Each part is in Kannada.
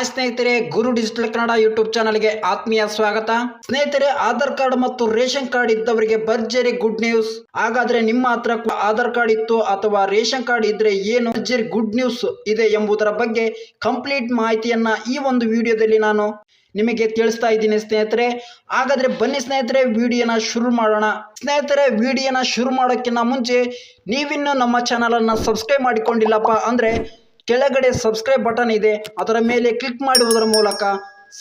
ಹಾಯ್ ಸ್ನೇಹಿತರೆ, ಗುರು ಡಿಜಿಟಲ್ ಕನ್ನಡ ಯೂಟ್ಯೂಬ್ ಚಾನಲ್ಗೆ ಆತ್ಮೀಯ ಸ್ವಾಗತ. ಸ್ನೇಹಿತರೆ, ಆಧಾರ್ ಕಾರ್ಡ್ ಮತ್ತು ರೇಷನ್ ಕಾರ್ಡ್ ಇದ್ದವರಿಗೆ ಭರ್ಜರಿ ಗುಡ್ ನ್ಯೂಸ್. ಹಾಗಾದ್ರೆ ನಿಮ್ಮ ಹತ್ರ ಆಧಾರ್ ಕಾರ್ಡ್ ಇತ್ತು ಅಥವಾ ರೇಷನ್ ಕಾರ್ಡ್ ಇದ್ರೆ ಏನು ಭರ್ಜರಿ ಗುಡ್ ನ್ಯೂಸ್ ಇದೆ ಎಂಬುದರ ಬಗ್ಗೆ ಕಂಪ್ಲೀಟ್ ಮಾಹಿತಿಯನ್ನ ಈ ಒಂದು ವಿಡಿಯೋದಲ್ಲಿ ನಾನು ನಿಮಗೆ ತಿಳಿಸ್ತಾ ಇದ್ದೀನಿ ಸ್ನೇಹಿತರೆ. ಹಾಗಾದ್ರೆ ಬನ್ನಿ ಸ್ನೇಹಿತರೆ, ವಿಡಿಯೋನ ಶುರು ಮಾಡೋಣ. ಸ್ನೇಹಿತರೆ, ವಿಡಿಯೋನ ಶುರು ಮಾಡೋಕ್ಕಿಂತ ಮುಂಚೆ ನೀವಿನ್ನೂ ನಮ್ಮ ಚಾನಲನ್ನು ಸಬ್ಸ್ಕ್ರೈಬ್ ಮಾಡಿಕೊಂಡಿಲ್ಲಪ್ಪ ಅಂದರೆ ಕೆಳಗಡೆ ಸಬ್ಸ್ಕ್ರೈಬ್ ಬಟನ್ ಇದೆ. ಅದರ ಮೇಲೆ ಕ್ಲಿಕ್ ಮಾಡುವುದರ ಮೂಲಕ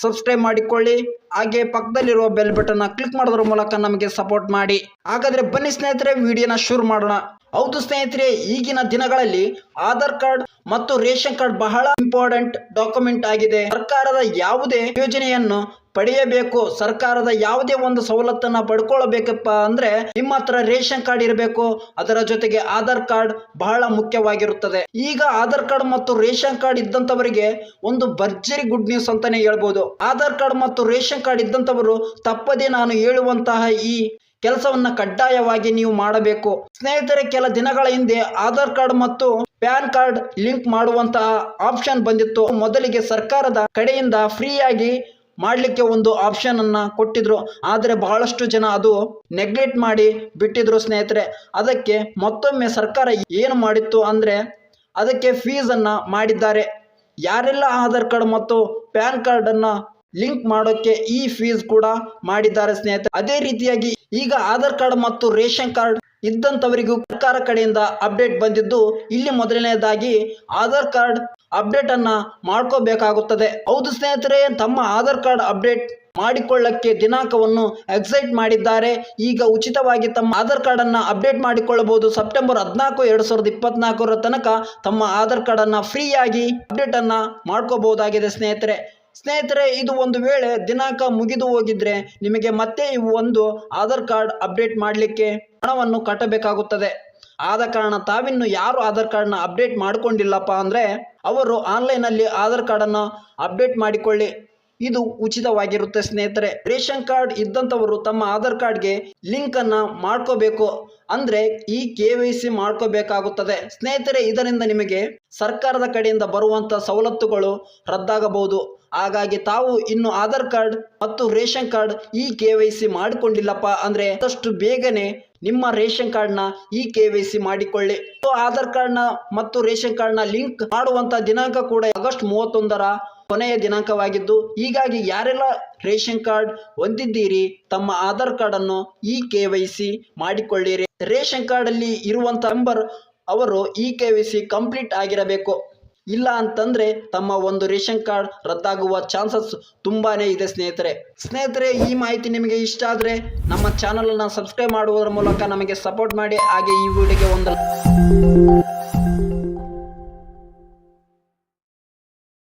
ಸಬ್ಸ್ಕ್ರೈಬ್ ಮಾಡಿಕೊಳ್ಳಿ. ಹಾಗೆ ಪಕ್ಕದಲ್ಲಿರುವ ಬೆಲ್ ಬಟನ್ನ ಕ್ಲಿಕ್ ಮಾಡೋದ್ರ ಮೂಲಕ ನಮಗೆ ಸಪೋರ್ಟ್ ಮಾಡಿ. ಹಾಗಾದ್ರೆ ಬನ್ನಿ ಸ್ನೇಹಿತರೆ ವಿಡಿಯೋನ ಶುರು ಮಾಡೋಣ. ಹೌದು ಸ್ನೇಹಿತರೆ, ಈಗಿನ ದಿನಗಳಲ್ಲಿ ಆಧಾರ್ ಕಾರ್ಡ್ ಮತ್ತು ರೇಷನ್ ಕಾರ್ಡ್ ಬಹಳ ಇಂಪಾರ್ಟೆಂಟ್ ಡಾಕ್ಯುಮೆಂಟ್ ಆಗಿದೆ. ಸರ್ಕಾರದ ಯಾವುದೇ ಯೋಜನೆಯನ್ನು ಪಡೆಯಬೇಕು, ಸರ್ಕಾರದ ಯಾವುದೇ ಒಂದು ಸವಲತ್ತನ್ನ ಪಡ್ಕೊಳ್ಬೇಕಪ್ಪ ಅಂದ್ರೆ ನಿಮ್ಮ ಹತ್ರ ರೇಷನ್ ಕಾರ್ಡ್ ಇರಬೇಕು, ಅದರ ಜೊತೆಗೆ ಆಧಾರ್ ಕಾರ್ಡ್ ಬಹಳ ಮುಖ್ಯವಾಗಿರುತ್ತದೆ. ಈಗ ಆಧಾರ್ ಕಾರ್ಡ್ ಮತ್ತು ರೇಷನ್ ಕಾರ್ಡ್ ಇದ್ದಂತವರಿಗೆ ಒಂದು ಭರ್ಜರಿ ಗುಡ್ ನ್ಯೂಸ್ ಅಂತಾನೆ ಹೇಳ್ಬೋದು. ಆಧಾರ್ ಕಾರ್ಡ್ ಮತ್ತು ರೇಷನ್ ಕಾರ್ಡ್ ಇದ್ದಂತವರು ತಪ್ಪದೇ ನಾನು ಹೇಳುವಂತಹ ಈ ಕೆಲಸವನ್ನ ಕಡ್ಡಾಯವಾಗಿ ನೀವು ಮಾಡಬೇಕು. ಸ್ನೇಹಿತರೆ, ಕೆಲ ದಿನಗಳ ಹಿಂದೆ ಆಧಾರ್ ಕಾರ್ಡ್ ಮತ್ತು ಪ್ಯಾನ್ ಕಾರ್ಡ್ ಲಿಂಕ್ ಮಾಡುವಂತಹ ಆಪ್ಷನ್ ಬಂದಿತ್ತು. ಮೊದಲಿಗೆ ಸರ್ಕಾರದ ಕಡೆಯಿಂದ ಫ್ರೀಯಾಗಿ ಮಾಡಲಿಕ್ಕೆ ಒಂದು ಆಪ್ಷನ್ ಅನ್ನ ಕೊಟ್ಟಿದ್ರು. ಆದರೆ ಬಹಳಷ್ಟು ಜನ ಅದು ನೆಗ್ಲೆಕ್ಟ್ ಮಾಡಿ ಬಿಟ್ಟಿದ್ರು ಸ್ನೇಹಿತರೆ. ಅದಕ್ಕೆ ಮತ್ತೊಮ್ಮೆ ಸರ್ಕಾರ ಏನು ಮಾಡಿತ್ತು ಅಂದ್ರೆ ಅದಕ್ಕೆ ಫೀಸ್ ಅನ್ನ ಮಾಡಿದ್ದಾರೆ. ಯಾರೆಲ್ಲ ಆಧಾರ್ ಕಾರ್ಡ್ ಮತ್ತು ಪ್ಯಾನ್ ಕಾರ್ಡ್ ಅನ್ನ ಲಿಂಕ್ ಮಾಡೋಕೆ ಈ ಫೀಸ್ ಕೂಡ ಮಾಡಿದ್ದಾರೆ ಸ್ನೇಹಿತರೆ. ಅದೇ ರೀತಿಯಾಗಿ ಈಗ ಆಧಾರ್ ಕಾರ್ಡ್ ಮತ್ತು ರೇಷನ್ ಕಾರ್ಡ್ ಇದ್ದಂಥವರಿಗೂ ಸರ್ಕಾರ ಕಡೆಯಿಂದ ಅಪ್ಡೇಟ್ ಬಂದಿದ್ದು ಇಲ್ಲಿ ಮೊದಲನೇದಾಗಿ ಆಧಾರ್ ಕಾರ್ಡ್ ಅಪ್ಡೇಟ್ ಅನ್ನ ಮಾಡ್ಕೋಬೇಕಾಗುತ್ತದೆ. ಹೌದು ಸ್ನೇಹಿತರೆ, ತಮ್ಮ ಆಧಾರ್ ಕಾರ್ಡ್ ಅಪ್ಡೇಟ್ ಮಾಡಿಕೊಳ್ಳಕ್ಕೆ ದಿನಾಂಕವನ್ನು ಎಕ್ಸೈಟ್ ಮಾಡಿದ್ದಾರೆ. ಈಗ ಉಚಿತವಾಗಿ ತಮ್ಮ ಆಧಾರ್ ಕಾರ್ಡ್ ಅನ್ನ ಅಪ್ಡೇಟ್ ಮಾಡಿಕೊಳ್ಳಬಹುದು. ಸೆಪ್ಟೆಂಬರ್ ಹದಿನಾಲ್ಕು, ಎರಡ್ ಸಾವಿರದ ಇಪ್ಪತ್ನಾಲ್ಕರ ತನಕ ತಮ್ಮ ಆಧಾರ್ ಕಾರ್ಡ್ ಅನ್ನ ಫ್ರೀಯಾಗಿ ಅಪ್ಡೇಟ್ ಅನ್ನ ಮಾಡ್ಕೋಬಹುದಾಗಿದೆ ಸ್ನೇಹಿತರೆ. ಸ್ನೇಹಿತರೆ, ಇದು ಒಂದು ವೇಳೆ ದಿನಾಂಕ ಮುಗಿದು ಹೋಗಿದ್ರೆ ನಿಮಗೆ ಮತ್ತೆ ಇವು ಒಂದು ಆಧಾರ್ ಕಾರ್ಡ್ ಅಪ್ಡೇಟ್ ಮಾಡಲಿಕ್ಕೆ ಹಣವನ್ನು ಕಟ್ಟಬೇಕಾಗುತ್ತದೆ. ಆದ ಕಾರಣ ತಾವಿನ್ನು ಯಾರು ಆಧಾರ್ ಕಾರ್ಡ್ನ ಅಪ್ಡೇಟ್ ಮಾಡಿಕೊಂಡಿಲ್ಲಪ್ಪ ಅಂದರೆ ಅವರು ಆನ್ಲೈನಲ್ಲಿ ಆಧಾರ್ ಕಾರ್ಡನ್ನು ಅಪ್ಡೇಟ್ ಮಾಡಿಕೊಳ್ಳಿ. ಇದು ಉಚಿತವಾಗಿರುತ್ತೆ ಸ್ನೇಹಿತರೆ. ರೇಷನ್ ಕಾರ್ಡ್ ಇದ್ದಂಥವರು ತಮ್ಮ ಆಧಾರ್ ಕಾರ್ಡ್ಗೆ ಲಿಂಕ್ ಅನ್ನ ಮಾಡ್ಕೋಬೇಕು ಅಂದ್ರೆ ಈ ಕೆ ವೈ ಸಿ ಮಾಡ್ಕೋಬೇಕಾಗುತ್ತದೆ. ಸ್ನೇಹಿತರೆ, ಇದರಿಂದ ನಿಮಗೆ ಸರ್ಕಾರದ ಕಡೆಯಿಂದ ಬರುವಂತ ಸವಲತ್ತುಗಳು ರದ್ದಾಗಬಹುದು. ಹಾಗಾಗಿ ತಾವು ಇನ್ನು ಆಧಾರ್ ಕಾರ್ಡ್ ಮತ್ತು ration card e K Y C ಮಾಡಿಕೊಂಡಿಲ್ಲಪ್ಪ ಅಂದ್ರೆ ಆದಷ್ಟು ಬೇಗನೆ ನಿಮ್ಮ ರೇಷನ್ ಕಾರ್ಡ್ನ ಈ ಕೆ ವೈ ಸಿ ಮಾಡಿಕೊಳ್ಳಿ. ಆಧಾರ್ ಕಾರ್ಡ್ನ ಮತ್ತು ರೇಷನ್ ಕಾರ್ಡ್ನ ಲಿಂಕ್ ಮಾಡುವಂತ ದಿನಾಂಕ ಕೂಡ ಆಗಸ್ಟ್ ಮೂವತ್ತೊಂದರ ಕೊನೆಯ ದಿನಾಂಕವಾಗಿದ್ದು, ಹೀಗಾಗಿ ಯಾರೆಲ್ಲ ರೇಷನ್ ಕಾರ್ಡ್ ಹೊಂದಿದ್ದೀರಿ, ತಮ್ಮ ಆಧಾರ್ ಕಾರ್ಡ್ ಅನ್ನು ಈ ಕೆ ವೈ ಸಿ ಮಾಡಿಕೊಳ್ಳಿರಿ. ರೇಷನ್ ಕಾರ್ಡ್ ಅಲ್ಲಿ ಇರುವಂತ ನಂಬರ್ ಅವರು ಈ ಕೆ ವೈ ಸಿ ಕಂಪ್ಲೀಟ್ ಆಗಿರಬೇಕು. ಇಲ್ಲ ಅಂತಂದ್ರೆ ತಮ್ಮ ಒಂದು ರೇಷನ್ ಕಾರ್ಡ್ ರದ್ದಾಗುವ ಚಾನ್ಸಸ್ ತುಂಬಾನೇ ಇದೆ, ಸ್ನೇಹಿತರೆ. ಸ್ನೇಹಿತರೆ, ಈ ಮಾಹಿತಿ ನಿಮಗೆ ಇಷ್ಟ ಆದರೆ ನಮ್ಮ ಚಾನಲ್ ಅನ್ನ ಸಬ್ಸ್ಕ್ರೈಬ್ ಮಾಡುವುದರ ಮೂಲಕ ನಮಗೆ ಸಪೋರ್ಟ್ ಮಾಡಿ. ಹಾಗೆ ಈ ವಿಡಿಯೋಗೆ ಒಂದು